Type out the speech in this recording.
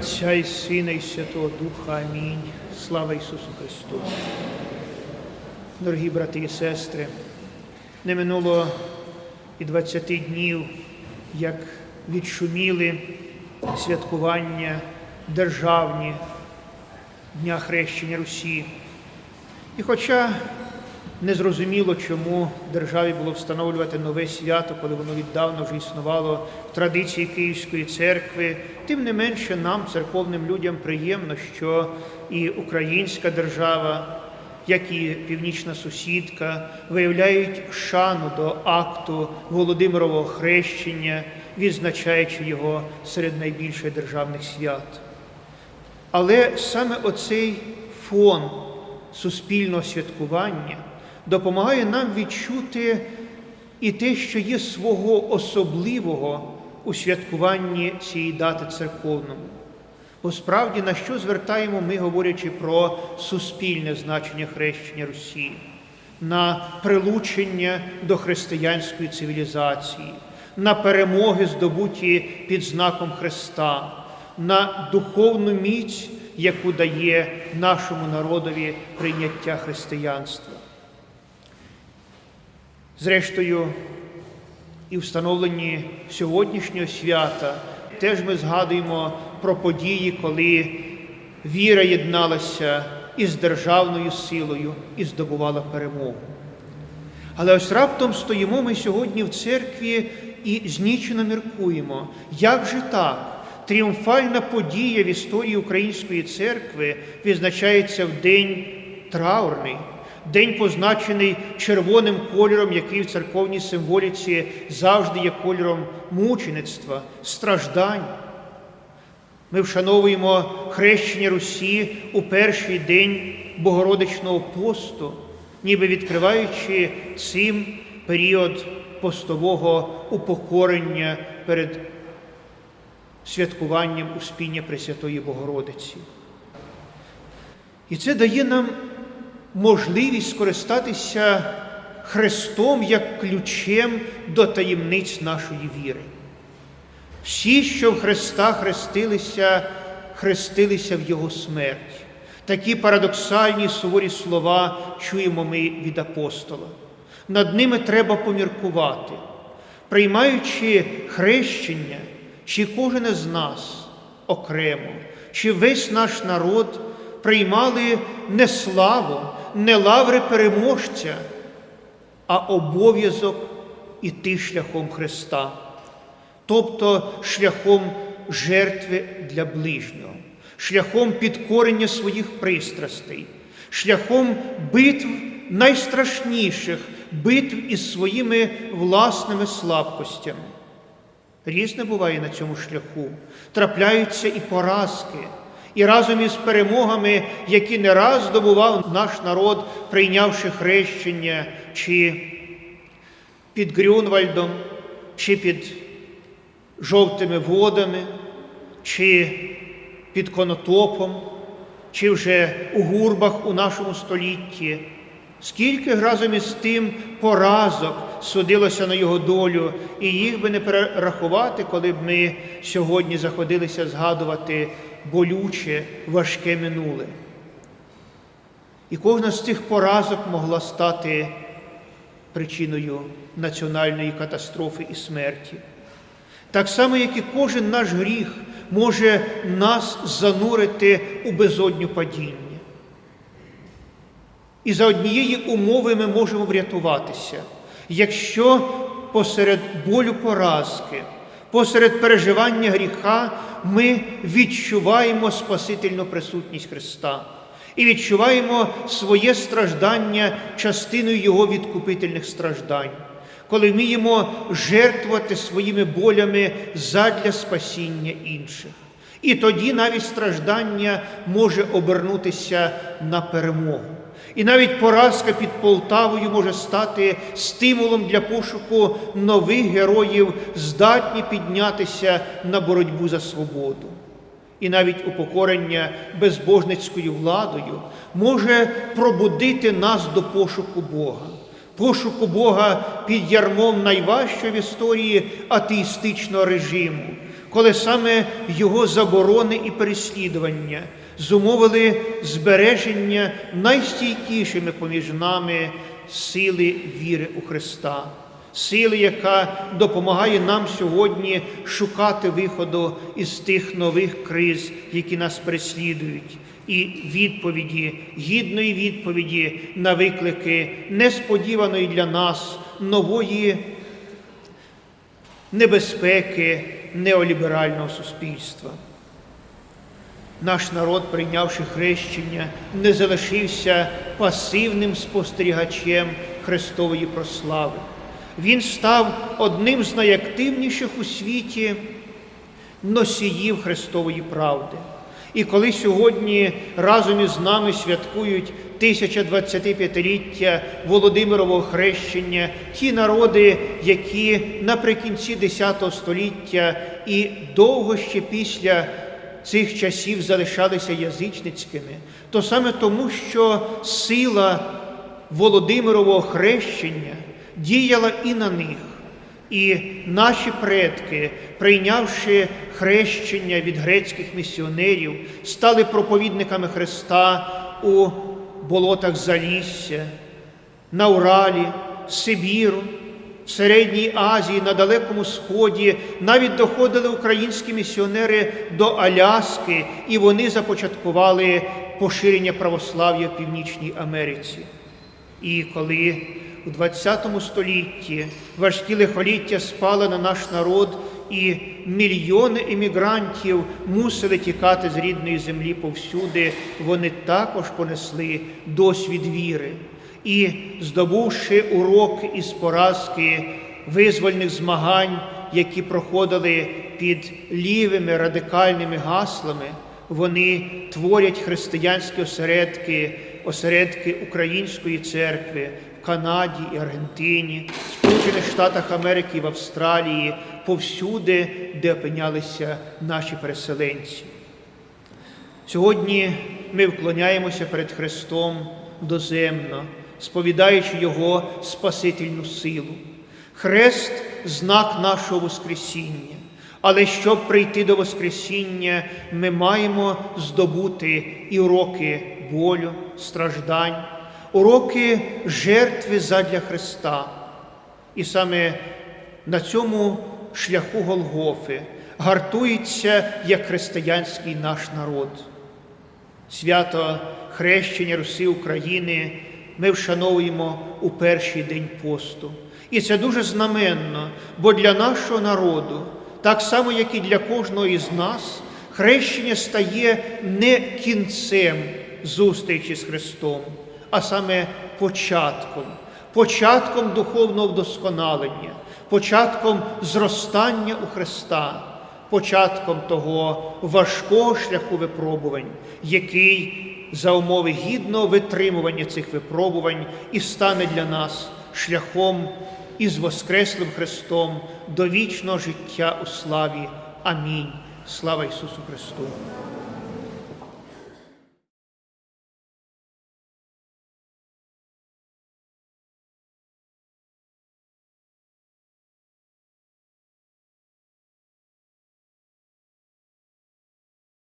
Отця і Сина, і Святого Духа. Амінь. Слава Ісусу Христу. Дорогі брати і сестри, не минуло і 20 днів, як відшуміли святкування державні Дня Хрещення Русі. І хоча незрозуміло, чому державі було встановлювати нове свято, коли воно віддавна вже існувало в традиції Київської церкви, тим не менше нам, церковним людям, приємно, що і українська держава, як і північна сусідка, виявляють шану до акту Володимирового хрещення, відзначаючи його серед найбільших державних свят. Але саме оцей фон суспільного святкування допомагає нам відчути і те, що є свого особливого у святкуванні цієї дати церковному. Бо справді на що звертаємо ми, говорячи про суспільне значення хрещення Русі, на прилучення до християнської цивілізації, на перемоги, здобуті під знаком Христа, на духовну міць, яку дає нашому народові прийняття християнства. Зрештою, і встановленні сьогоднішнього свята теж ми згадуємо про події, коли віра єдналася із державною силою і здобувала перемогу. Але ось раптом стоїмо ми сьогодні в церкві і знічено міркуємо, як же так? Тріумфальна подія в історії Української церкви відзначається в день траурний, день позначений червоним кольором, який в церковній символіці завжди є кольором мучеництва, страждань. Ми вшановуємо хрещення Русі у перший день Богородичного посту, ніби відкриваючи цим період постового упокорення перед святкуванням Успіння Пресвятої Богородиці. І це дає нам можливість скористатися Христом як ключем до таємниць нашої віри. Всі, що в Христа хрестилися, хрестилися в Його смерть. Такі парадоксальні суворі слова чуємо ми від апостола. Над ними треба поміркувати, приймаючи хрещення, чи кожен із нас окремо, чи весь наш народ приймали не славу, не лаври переможця, а обов'язок іти шляхом Христа, тобто шляхом жертви для ближнього, шляхом підкорення своїх пристрастей, шляхом битв найстрашніших, битв із своїми власними слабкостями. Різне буває на цьому шляху, трапляються і поразки, і разом із перемогами, які не раз здобував наш народ, прийнявши хрещення, чи під Грюнвальдом, чи під жовтими водами, чи під конотопом, чи вже у гурбах у нашому столітті. Скільки разом із тим поразок судилося на його долю, і їх би не перерахувати, коли б ми сьогодні заходилися згадувати болюче, важке минуле. І кожна з цих поразок могла стати причиною національної катастрофи і смерті. Так само, як і кожен наш гріх може нас занурити у безодню падіння. І за однієї умови ми можемо врятуватися, якщо посеред болю поразки, посеред переживання гріха ми відчуваємо Спасительну присутність Христа і відчуваємо своє страждання частиною Його відкупительних страждань, коли вміємо жертвувати своїми болями задля спасіння інших. І тоді навіть страждання може обернутися на перемогу. І навіть поразка під Полтавою може стати стимулом для пошуку нових героїв, здатні піднятися на боротьбу за свободу. І навіть упокорення безбожницькою владою може пробудити нас до пошуку Бога, пошуку Бога під ярмом найважчого в історії атеїстичного режиму, коли саме його заборони і переслідування зумовили збереження найстійкішими поміж нами сили віри у Христа, сили, яка допомагає нам сьогодні шукати виходу із тих нових криз, які нас переслідують, і відповіді, гідної відповіді на виклики несподіваної для нас нової небезпеки неоліберального суспільства. Наш народ, прийнявши хрещення, не залишився пасивним спостерігачем Христової прослави. Він став одним з найактивніших у світі носіїв Христової правди. І коли сьогодні разом із нами святкують 1025-ліття Володимирового хрещення, ті народи, які наприкінці X століття і довго ще після цих часів залишалися язичницькими, то саме тому, що сила Володимирового хрещення діяла і на них. І наші предки, прийнявши хрещення від грецьких місіонерів, стали проповідниками Христа у болотах Залісся, на Уралі, Сибіру, Середній Азії, на Далекому Сході, навіть доходили українські місіонери до Аляски, і вони започаткували поширення православ'я в Північній Америці. І коли у ХХ столітті важкі лихоліття спали на наш народ, і мільйони емігрантів мусили тікати з рідної землі повсюди, вони також понесли досвід віри. І, здобувши уроки із поразки визвольних змагань, які проходили під лівими радикальними гаслами, вони творять християнські осередки, осередки Української церкви в Канаді і Аргентині, Сполучених Штатах Америки і в Австралії, повсюди, де опинялися наші переселенці. Сьогодні ми вклоняємося перед Христом доземно, сповідаючи Його Спасительну силу. Хрест знак нашого Воскресіння. Але щоб прийти до Воскресіння, ми маємо здобути і уроки болю, страждань, уроки жертви задля Христа. І саме на цьому шляху Голгофи гартується як християнський наш народ. Свято хрещення Руси України ми вшановуємо у перший день посту. І це дуже знаменно, бо для нашого народу, так само, як і для кожного із нас, хрещення стає не кінцем зустрічі з Христом, а саме початком, початком духовного вдосконалення, початком зростання у Христа, початком того важкого шляху випробувань, який за умови гідного витримування цих випробувань і стане для нас шляхом із Воскреслим Христом до вічного життя у славі. Амінь. Слава Ісусу Христу!